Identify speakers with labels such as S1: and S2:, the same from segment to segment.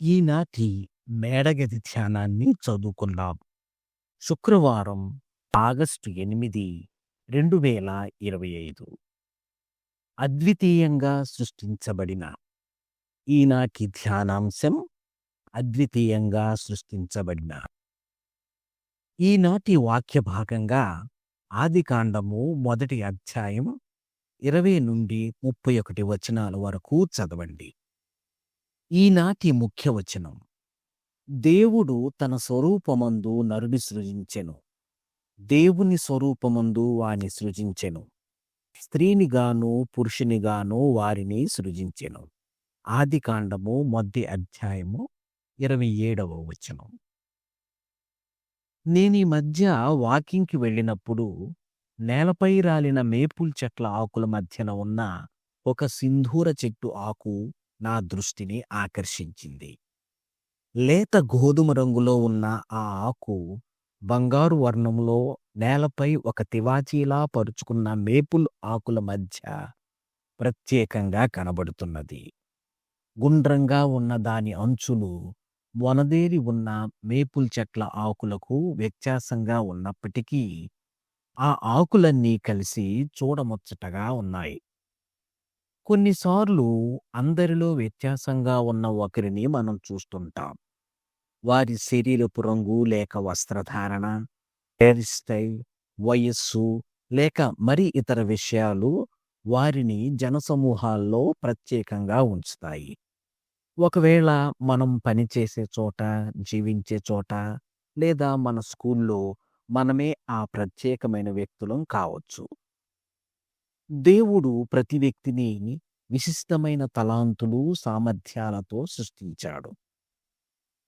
S1: ఈనాటి మేడగది ధ్యానాన్ని చదువుకుందాం. శుక్రవారం ఆగస్టు ఎనిమిది రెండు వేల ఇరవై ఐదు. అద్వితీయంగా సృష్టించబడిన ఈనాటి ధ్యానాంశం అద్వితీయంగా సృష్టించబడిన. ఈనాటి వాక్య భాగంగా ఆదికాండము మొదటి అధ్యాయం ఇరవై నుండి ముప్పై ఒకటి వచనాల వరకు చదవండి. ఈనాటి ముఖ్య వచనం. దేవుడు తన స్వరూపమందు నరుని సృజించెను. దేవుని స్వరూపమందు వాని సృజించెను. స్త్రీనిగాను పురుషునిగాను వారిని సృజించెను. ఆదికాండము మొదటి అధ్యాయము ఇరవై ఏడవ వచనం. నేనీ మధ్య వాకింగ్కి వెళ్ళినప్పుడు నేలపై రాలిన మేపుల్ చెట్ల ఆకుల మధ్యన ఉన్న ఒక సింధూర చెట్టు ఆకు నా దృష్టిని ఆకర్షించింది. లేత గోధుమ రంగులో ఉన్న ఆ ఆకు బంగారు వర్ణంలో నేలపై ఒక తివాచీలా పరుచుకున్న మేపుల్ ఆకుల మధ్య ప్రత్యేకంగా కనబడుతున్నది. గుండ్రంగా ఉన్న దాని అంచులు వనదేరి ఉన్న మేపుల్ చెట్ల ఆకులకు వ్యత్యాసంగా ఉన్నప్పటికీ ఆ ఆకులన్నీ కలిసి చూడముచ్చటగా ఉన్నాయి. కొన్నిసార్లు అందరిలో వ్యత్యాసంగా ఉన్న ఒకరిని మనం చూస్తుంటాం. వారి శరీరపు రంగు లేక వస్త్రధారణ హెయిర్ స్టైల్ వయస్సు లేక మరి ఇతర విషయాలు వారిని జనసమూహాల్లో ప్రత్యేకంగా ఉంచుతాయి. ఒకవేళ మనం పనిచేసే చోట జీవించే చోట లేదా మన స్కూల్లో మనమే ఆ ప్రత్యేకమైన వ్యక్తులం కావచ్చు. దేవుడు ప్రతి వ్యక్తిని విశిష్టమైన తలాంతులు సామర్థ్యాలతో సృష్టించాడు.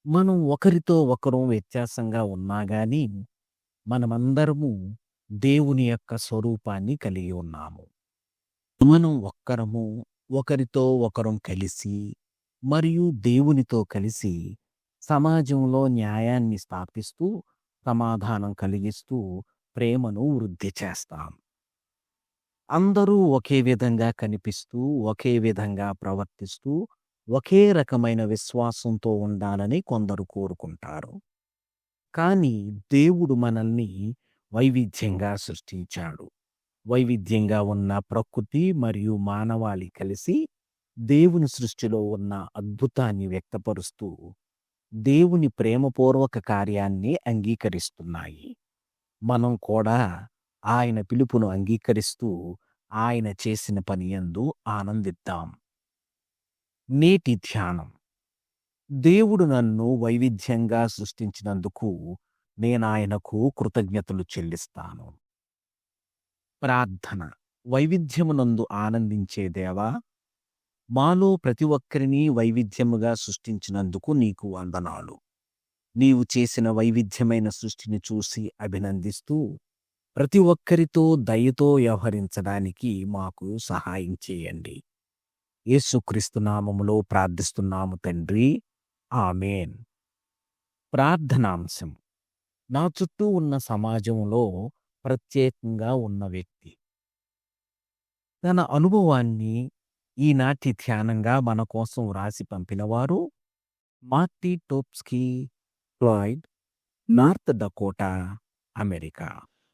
S1: మనం ఒకరితో ఒకరు వ్యత్యాసంగా ఉన్నా గాని మనమందరము దేవుని యొక్క స్వరూపాన్ని కలిగి ఉన్నాము. మనం ఒక్కరము ఒకరితో ఒకరం కలిసి మరియు దేవునితో కలిసి సమాజంలో న్యాయాన్ని స్థాపిస్తూ సమాధానం కలిగిస్తూ ప్రేమను వృద్ధి చేస్తాం. అందరూ ఒకే విధంగా కనిపిస్తూ ఒకే విధంగా ప్రవర్తిస్తూ ఒకే రకమైన విశ్వాసంతో ఉండాలని కొందరు కోరుకుంటారు. కానీ దేవుడు మనల్ని వైవిధ్యంగా సృష్టించాడు. వైవిధ్యంగా ఉన్న ప్రకృతి మరియు మానవాళి కలిసి దేవుని సృష్టిలో ఉన్న అద్భుతాన్ని వ్యక్తపరుస్తూ దేవుని ప్రేమపూర్వక కార్యాన్ని అంగీకరిస్తున్నాయి. మనం కూడా ఆయన పిలుపును అంగీకరిస్తూ ఆయన చేసిన పని యందు ఆనందిద్దాం. నేటి ధ్యానం. దేవుడు నన్ను వైవిధ్యంగా సృష్టించినందుకు నేనాయనకు కృతజ్ఞతలు చెల్లిస్తాను. ప్రార్థన. వైవిధ్యమునందు ఆనందించే దేవా మాలో ప్రతి ఒక్కరినీ వైవిధ్యముగా సృష్టించినందుకు నీకు వందనాలు. నీవు చేసిన వైవిధ్యమైన సృష్టిని చూసి అభినందిస్తూ ప్రతి ఒక్కరితో దయతో వ్యవహరించడానికి మాకు సహాయం చేయండి. యేసుక్రీస్తునామములో ప్రార్థిస్తున్నాము తండ్రి. ఆమెన్. ప్రార్థనాంశం. నా చుట్టూ ఉన్న సమాజంలో ప్రత్యేకంగా ఉన్న వ్యక్తి. తన అనుభవాన్ని ఈనాటి ధ్యానంగా మన కోసం వ్రాసి పంపినవారు Marty Topsky Floyd North Dakota America.